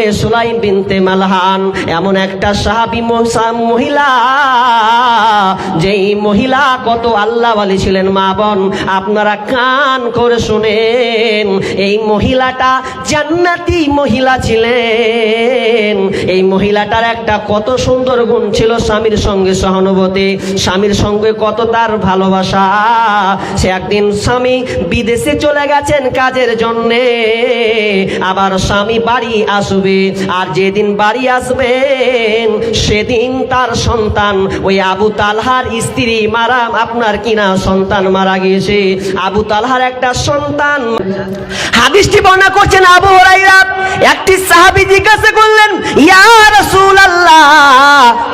উম্মে সুলাইম বিনতে মালহান। এমন একটা সাহাবি মহিলা, যেই মহিলা কত আল্লাহ বলি ছিলেন মা বোন। আপনারা কান করে শুনেন, এই মহিলাটা জান্নাতি মহিলা ছিলেন। এই মহিলাটার একটা কত সুন্দর গুণ ছিল স্বামীর সঙ্গে সহানুভূতি। স্বামীর সঙ্গে কত তার ভালোবাসা। সে একদিন স্বামী বিদেশে চলে গেছেন কাজের জন্যে। আবার স্বামী বাড়ি আসবে আর যেদিন বাড়ি আসবেন, সেদিন তার সন্তান, ওই আবু তালহার স্ত্রী মারা, আপনার কিনা সন্তান মারা গিয়েছে আবু তালহার একটা সন্তান। হাদিসটি বর্ণনা করছেন আবু হুরাইরা একটি সাহাবী জিজ্ঞাসা করলেন, ইয়া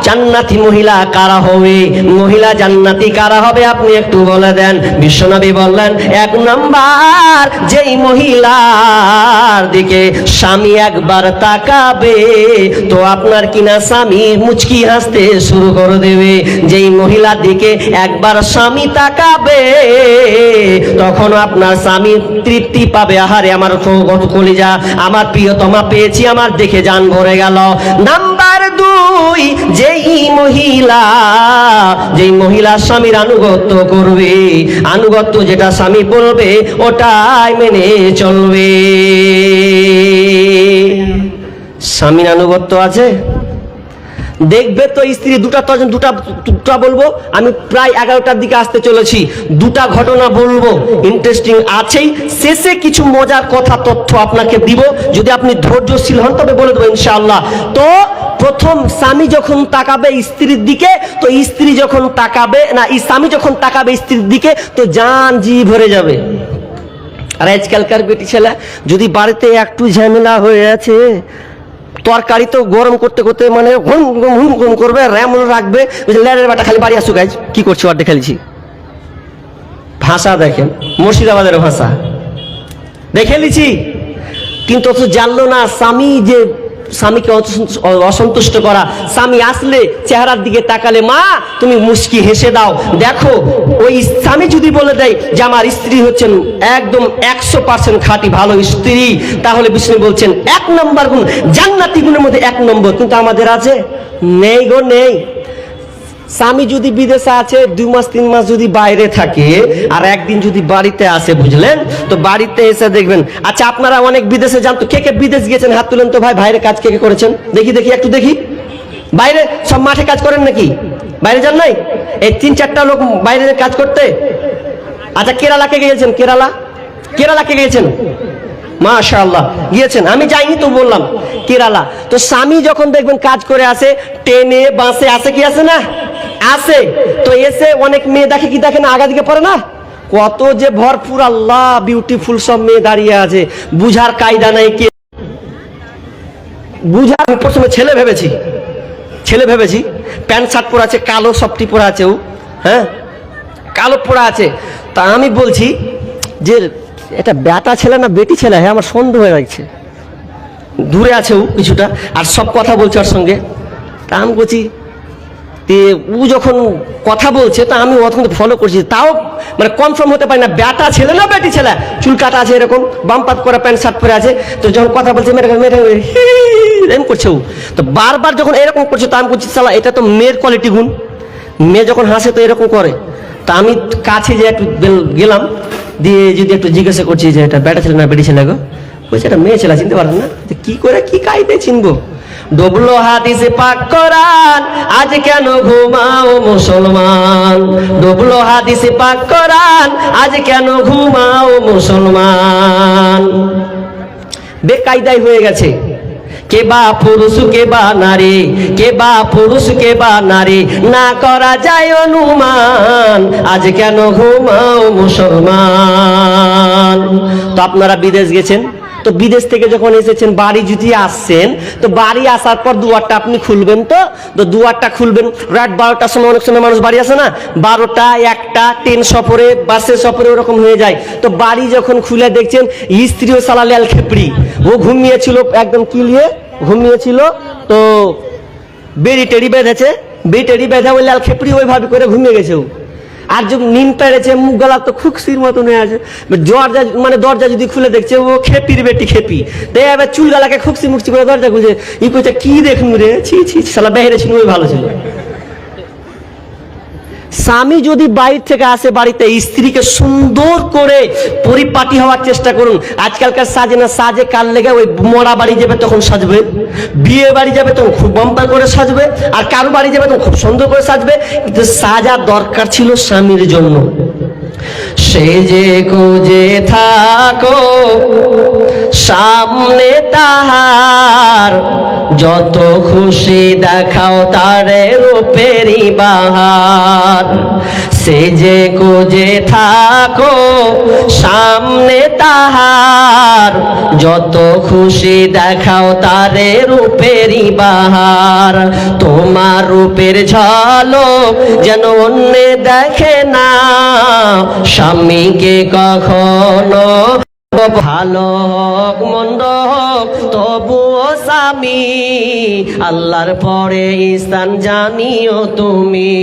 জান্নাতি মহিলা কারা হবে? মহিলা জান্নাতি কারা হবে? আপনি একটু বলে দেন। বিশ্বনবী বললেন, এক নাম্বার যেই মহিলার দিকে স্বামী একবার তাকাবে, তো আপনার কিনা স্বামী মুচকি হাসতে শুরু করে দেবে। যেই মহিলার দিকে একবার স্বামী তাকাবে, তখন আপনার স্বামী তৃপ্তি পাবে। আহারে, আমার তো- কলিজা, আমার প্রিয়তমা পেয়েছি, আমার দেখে যান ভরে গেল। নাম্বার দুই, যেই মহিলা, যেই মহিলা স্বামীর আনুগত্য করবে, আনুগত্য যেটা স্বামী বলবে, ওটাই মেনে চলবে। স্বামীর আনুগত্য আছে? দেখবে তো স্ত্রী দুটা তো দুটা দুটা বলব, আমি প্রায় এগারোটার দিকে আসতে চলেছি। দুটা ঘটনা বলব ইন্টারেস্টিং আছেই। শেষে কিছু মজার কথা, তথ্য আপনাকে দিব। যদি আপনি ধৈর্যশীল হন, তবে বলে দেবো ইনশাআল্লাহ। তো প্রথম স্বামী যখন তাকাবে স্ত্রীর দিকে, তো স্ত্রী যখন তাকাবে, না স্বামী যখন তাকাবে স্ত্রীর দিকে, তো জান জি ভরে যাবে। আর আজকালকার বেটি ছেলে, যদি বাড়িতে একটু ঝামেলা হয়ে আছে, তরকারি তো গরম করতে করতে মানে হুম হুম হুম করবে, র্যাম রাখবে ল্যাডের বাটা, খালি বাড়ি আসুক গাইজ, কি করছি অর্ধে খেলছি ভাষা দেখেন, মুর্শিদাবাদের ভাষা। দেখে নিছি, কিন্তু জানলো না, স্বামী যে স্বামীকে অসন্তুষ্ট করা। স্বামী আসলে চেহারার দিকে তাকালে, মা, তুমি মুশকি হেসে দাও। দেখো, ওই স্বামী যদি বলে দেয় যে আমার স্ত্রী হচ্ছেন একদম একশো পার্সেন্ট খাঁটি ভালো স্ত্রী, তাহলে বিষ্ণু বলছেন, এক নম্বর গুণ, জান্নাতি গুণের মধ্যে এক নম্বর কিন্তু আমাদের আছে। নেই গো, নেই। স্বামী যদি বিদেশে আছে, দুই মাস, তিন মাস যদি বাইরে থাকে আর একদিন যদি বাড়িতে আসে বুঝলেন? তো বাড়িতে এসে দেখবেন আচ্ছা আপনারা অনেক বিদেশে যান, তো কে কে বিদেশ গিয়েছেন? হাত তুলেন তো ভাই, বাইরে কাজ কে কে করেছেন? দেখি দেখি, একটু দেখি। বাইরে সব মাঠে কাজ করেন নাকি? বাইরে যান নাই? এই তিন, চারটা লোক বাইরে কাজ করতে? আচ্ছা কেরালা কে গিয়েছেন? কেরালা? কেরালা কে গিয়েছেন? মাশাআল্লাহ, গিয়েছেন। আমি যাইনি তো বললাম, কেরালা। তো স্বামী যখন দেখবেন কাজ করে আসে, ট্রেনে, বাসে আসে কি আসে না? আসে তো এসে অনেক মেয়ে দেখে কি দেখে না? আগা দিকে পড়ে না? কত যে ভরপুর আল্লাহ বিউটিফুল সব মেয়ে দাঁড়িয়ে আছে। বুঝার কায়দা নাই কে। বুঝার প্রথমে ছেলে ভেবেছি। ছেলে ভেবেছি। প্যান্ট শার্ট পরে আছে, কালো সবটি পরে আছে ও। হ্যাঁ? কালো পড়া আছে। তা আমি বলছি যে, এটা বেটা ছেলে না বেটি ছেলে? হ্যাঁ আমার সন্দেহ হয়ে যাচ্ছে দূরে আছে ও কিছুটা। আর সব কথা বলছে ওর সঙ্গে। তা আমি বলছি তে ও যখন কথা বলছে, তা আমি অতক্ষণ ফলো করছি। তাও মানে কনফার্ম হতে পারি না, ব্যাটা ছেলে না বেটি ছেলে? চুল কাটা আছে এরকম বামপাত করা প্যান্ট, শার্ট পরে আছে, তো যখন কথা বলছে, মেয়েটা মেয়েটা এরকম করছে ও। তো বারবার যখন এরকম করছে, তা আমি বলছি সালা এটা তো মেয়ের কোয়ালিটি গুণ। মেয়ে যখন হাসে, তো এরকম করে। তা আমি কাছে যে একটু গেলাম, দিয়ে যদি একটু জিজ্ঞাসা করছি যে, এটা ব্যাটা ছেলে না বেটি ছেলে গো? বলছে, এটা মেয়ে ছেলে, চিনতে পারেন না? কি করে, কি কাইতে চিনবো? ডবলো হাদিসে পাক করান আজ কেন ঘুমাও মুসলমান? ডবলো হাদিসে পাক করান আজ কেন ঘুমাও মুসলমান? বেকায়দাই হয়ে গেছে। কে বা পুরুষ, কে বা নারী, কে বা পুরুষ, কে বা নারী, না করা যায় অনুমান, আজ কেন ঘুমাও মুসলমান? তো আপনারা বিদেশ গেছেন? তো বিদেশ থেকে যখন এসেছেন, বাড়ি যদি আসছেন, তো বাড়ি আসার পর দুয়ারটা আপনি খুলবেন তো? তো দুয়ারটা খুলবেন, রাত বারোটার সময় অনেক সময় মানুষ বাড়ি আসে না? বারোটা, একটা, ট্রেন সফরে, বাসে সফরে ওরকম হয়ে যায়। তো বাড়ি যখন খুলে দেখছেন স্ত্রীও সালালে আল খেপড়ি ও ঘুমিয়েছিল, একদম কিলিয়ে ঘুমিয়েছিল, তো বেড়ি টেড়ি বেঁধেছে। বেড়ি টেড়ি বেঁধে ওই লাল খেপড়ি ওইভাবে করে ঘুমিয়ে গেছে ও। আর যে নিম পেড়েছে মুখ গলা তো খুকসির মতন হয়ে আছে দরজা মানে দরজা যদি খুলে দেখছে, ও খেপির বেটি খেপি। তাই এবার চুল গালাকে খুকসি মুখসি করে দরজা খুলছে। ই কইছে, কি দেখুন রে? ছি ছি শালা বেহেরে ছিল ওই ভালো ছিল। স্বামী যদি বাইরে থেকে আসে বাড়িতে, স্ত্রীকে সুন্দর করে পরিপাটি হওয়ার চেষ্টা করুন। আজকালকার সাজে না, সাজে কাল লেগে ওই মরা বাড়ি যাবে তখন সাজবে, বিয়ে বাড়ি যাবে তখন খুব বাম্পার করে সাজবে, আর কারও বাড়ি যাবে তখন খুব সুন্দর করে সাজবে, কিন্তু সাজার দরকার ছিল স্বামীর জন্য। সে যে খুঁজে থাকো, সামনে তাহার, যত খুশি দেখাও তারে রূপেরই বাহার। সে যে খুঁজে থাকো, সামনে তাহার। যত খুশি দেখাও তারে রূপেরই বাহার। তোমার রূপের ঝলক যেন অন্যে দেখে না। স্বামীকে কখনো ভালো মন্দ তবুও স্বামী। আল্লাহর পরে স্থান জানিও তুমি।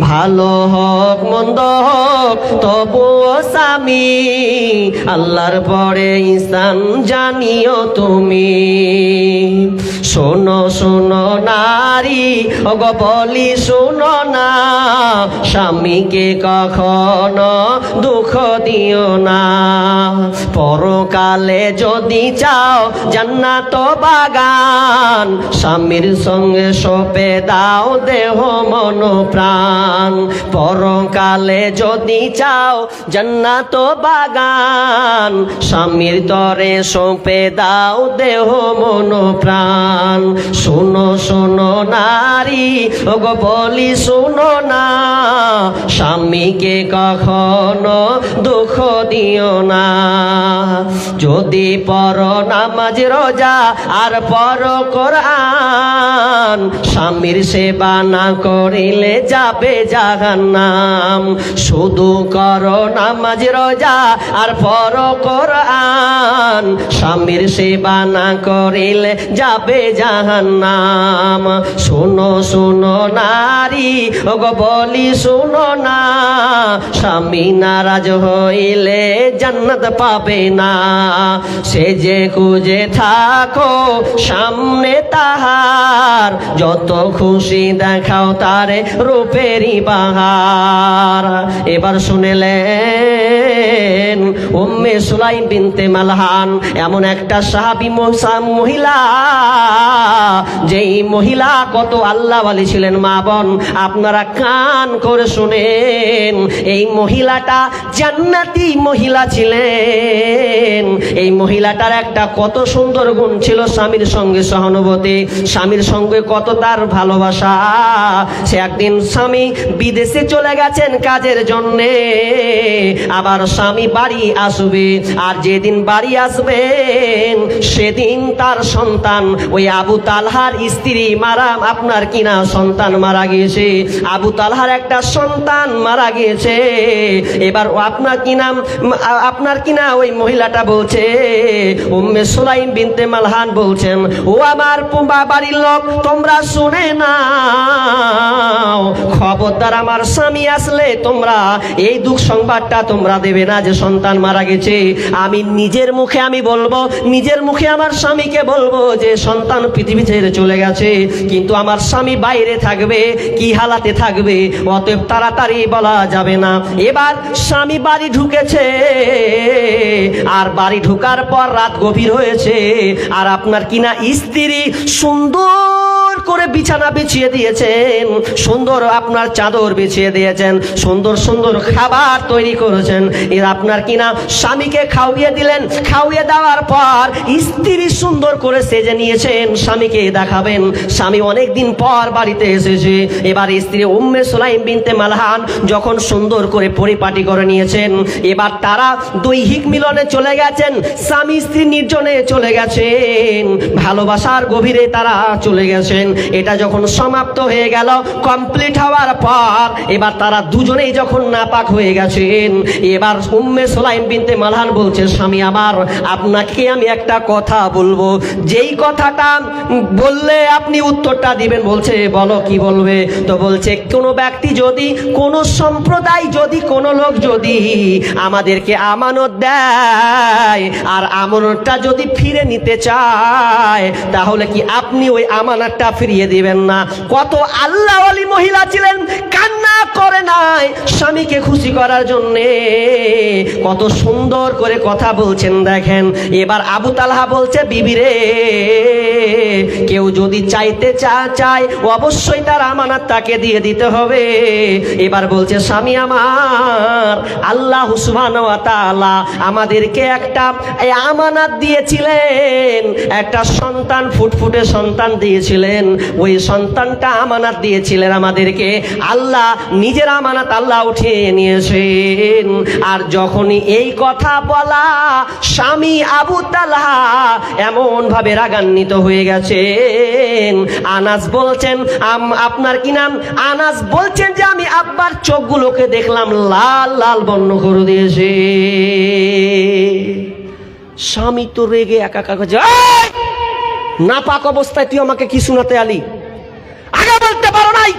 ভালো হোক, মন্দ হোক, তবুও স্বামী। আল্লাহর পরে স্থান জানিও তুমি। শোনো শোনো নারী, ওগো বলি শোনো না। স্বামীকে কখনো দুঃখ দিও না। পরকালে যদি চাও জান্নাত বাগান। স্বামীর সঙ্গে সপে দাও দেহ মন প্রাণ। পরকালে যদি চাও জান্নাত বাগান, স্বামীর তরে সপে দাও দেহ মন প্রাণ। শোনো শোনো নারী, ওগো বলি শোনো না। স্বামীকে কখনো দুঃখ দিও না। যদি পর নামাজ, রোজা আর পর কোরআন। স্বামীর সেবা না করিলে যাবে জাহান্নাম। শুধু কর নামাজ, রোজা আর পর কোরআন। স্বামীর সেবা না করিলে যাবে জাহান্নাম। শোনো শোনো নারী, ওগো বলি শোনো না। স্বামী নারাজ হইলে জান্নাত পাবে না। সে যে থাকো সামনে তাহার, যত খুশি দেখাও তারে রূপেরই বাহার এবার শুনেলেন, উম্মে সুলাই বিনতে মালহান, এমন একটা সাহাবি মহিলা যেই মহিলা কত আল্লাহ বলি ছিলেন, মা বোন, আপনারা কান করে শুনেন, এই মহিলাটা জান্নাতি মহিলা ছিলেন। এই মহিলাটার একটা কত সুন্দর গুণ ছিল স্বামীর সঙ্গে সহানুভূতি। স্বামীর সঙ্গে কত তার ভালোবাসা। সে একদিন স্বামী বিদেশে চলে গেছেন কাজের জন্যে। আবার স্বামী বাড়ি আসবে, আর যেদিন বাড়ি আসবেন, সেদিন তার সন্তান ওই আবু তালহার স্ত্রী মারা, আপনার কিনা সন্তান মারা গিয়েছে। আবু তালহার একটা সন্তান মারা গিয়েছে। এবার আপনার কিনা আপনার কিনা ওই মহিলাটা বলছে, উম্মে সুলাইম বিনতে মালহান বলছেন, ও আমার বাড়ির লোক, তোমরা শুনে না খবরদার আমার স্বামী আসলে তোমরা, এই দুঃখ সংবাদটা তোমরা দেবে না যে সন্তান মারা গেছে। আমি নিজের মুখে আমি বলব, নিজের মুখে আমার স্বামীকে বলব যে সন্তান পৃথিবী ছেড়ে চলে গেছে। কিন্তু আমার স্বামী বাইরে থাকবে, কি হালাতে থাকবে, অতএব তাড়াতাড়ি বলা যাবে না। এবার স্বামী বাড়ি ঢুকেছে, আর বাড়ি ঢুকার পর রাত গভীর হয়েছে। আর আপনার কিনা স্ত্রী সুন্দর করে বিছানা বিছিয়ে দিয়েছেন, সুন্দর আপনার চাদর বিছিয়ে দিয়েছেন, সুন্দর সুন্দর খাবার তৈরি করেছেন। এর আপনার কিনা স্বামীকে খাওয়িয়ে দিলেন, খাওয়িয়ে দেওয়ার পর স্ত্রী সুন্দর করে সেজে নিয়েছেন, স্বামীকে দেখাবেন। স্বামী অনেক দিন পর বাড়িতে এসেছে। এবার স্ত্রী উম্মে সুলাইম বিনতে মালহান যখন সুন্দর করে পরিপাটি করে নিয়েছেন, এবার তারা দৈহিক মিলনে চলে গেছেন, স্বামী স্ত্রী নির্জনে চলে গেছেন। ভালোবাসার গভীরে তারা চলে গেছেন। এটা যখন সমাপ্ত হয়ে গেল কমপ্লিট হওয়ার পর এবার তারা দুজনেই যখন নাপাক হয়ে গেছেন, এবার উম্মে সোলাইম বিনতে মালহান বলছে, স্বামী আমার, আপনাকে আমি একটা কথা বলব। যেই কথাটা বললে আপনি উত্তরটা দিবেন। বলছে, বলো, কি বলবে? তো বলছে, কোনো ব্যক্তি যদি, কোনো সম্প্রদায় যদি, কোনো লোক যদি আমাদেরকে আমানত দেয় আর আমানতটা যদি ফিরে নিতে চায়, তাহলে কি আপনি ওই আমানতটা ফিরিয়ে দিবেন না। কত আল্লাহ মহিলা ছিলেন কান্না স্বামীকে খুশি করার জন্যে কত সুন্দর করে কথা বলছেন, দেখেন। এবার আবু তালহা বলছে, বিবি রে, কেউ যদি চাইতে চা চায়, অবশ্যই তার আমানত তাকে দিয়ে দিতে হবে। এবার বলছে, স্বামী আমার, আল্লাহ ওয়া আমাদেরকে একটা আমানত দিয়েছিলেন, একটা সন্তান, ফুটফুটে সন্তান দিয়েছিলেন। ওই সন্তানটা আমানত দিয়েছিলেন আমাদেরকে। আল্লাহ, নিজের আমানত আল্লাহ উঠিয়ে নিয়েছেন। আর যখনই এই কথা বলা, স্বামী আবু তালহা এমন ভাবে রাগান্বিত হয়ে গেছেন। আনাস বলছেন আপনার কি নাম? আনাস বলছেন যে, আমি আব্বার চোখগুলোকে দেখলাম, লাল লাল বর্ণ করে দিয়েছে। স্বামী তো রেগে একাকার করছে না পাক অবস্থায় তুই আমাকে কি শোনাতে আলি? আগে বলতে পারো নাই।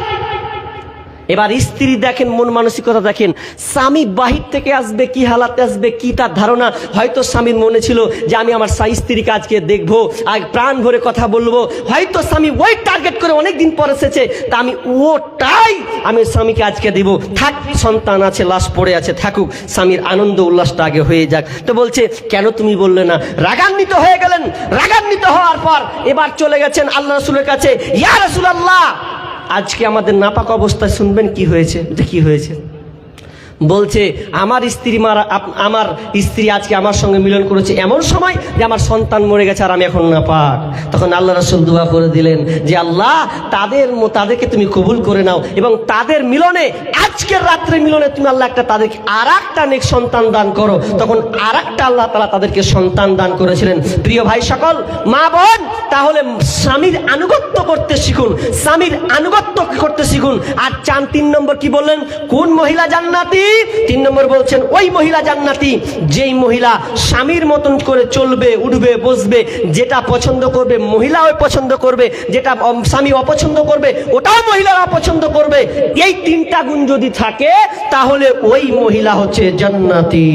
এবার স্ত্রী দেখেন, মন মানসিকতা দেখেন, স্বামী বাহির থেকে আসবে, কি হালাতে আসবে, কি তার ধারণা? হয়তো স্বামীর মনে ছিল যে আমি আমার স্ত্রীকে আজকে দেখব, আর প্রাণ ভরে কথা বলব। হয়তো স্বামী ওই টার্গেট করে অনেক দিন পর এসেছে, তা আমি ওটাই আমি স্বামীকে আজকে দেব। থাক, সন্তান আছে, লাশ পড়ে আছে, থাকুক, স্বামীর আনন্দ উল্লাসটা আগে হয়ে যাক। তো বলছে, কেন তুমি বললে না? রাগান্বিত হয়ে গেলেন, রাগান্বিত হওয়ার পর এবার চলে গেছেন আল্লাহ রসুলের কাছে, ইয়া রসুল আল্লাহ আজকে আমাদের নাপাক অবস্থায় শুনবেন কি হয়েছে যে কি হয়েছে। বলছে, আমার স্ত্রী মারা আমার স্ত্রী আজকে আমার সঙ্গে মিলন করেছে এমন সময় যে আমার সন্তান মরে গেছে আর আমি এখন না পাক। তখন আল্লাহ রসুল দোয়া করে দিলেন যে, আল্লাহ, তাদের তাদেরকে তুমি কবুল করে নাও এবং তাদের মিলনে, আজকের রাত্রে মিলনে তুমি আল্লাহ একটা তাদেরকে আর একটা নেক সন্তান দান করো। তখন আর একটা আল্লাহ তালা তাদেরকে সন্তান দান করেছিলেন। প্রিয় ভাই সকল, মা বোন, তাহলে স্বামীর আনুগত্য করতে শিখুন, স্বামীর আনুগত্য করতে শিখুন। আর চান তিন নম্বর কি বললেন? কোন মহিলা জান্নাতি? তিন নম্বর বলছেন, ওই মহিলা জান্নাতি, যেই মহিলা স্বামীর মতন করে চলবে, উঠবে, বসবে, যেটা পছন্দ করবে, মহিলাও পছন্দ করবে, যেটা স্বামী অপছন্দ করবে, ওটাও মহিলারা অপছন্দ করবে। এই তিনটা গুণ যদি থাকে, তাহলে ওই মহিলা হচ্ছে জান্নাতি।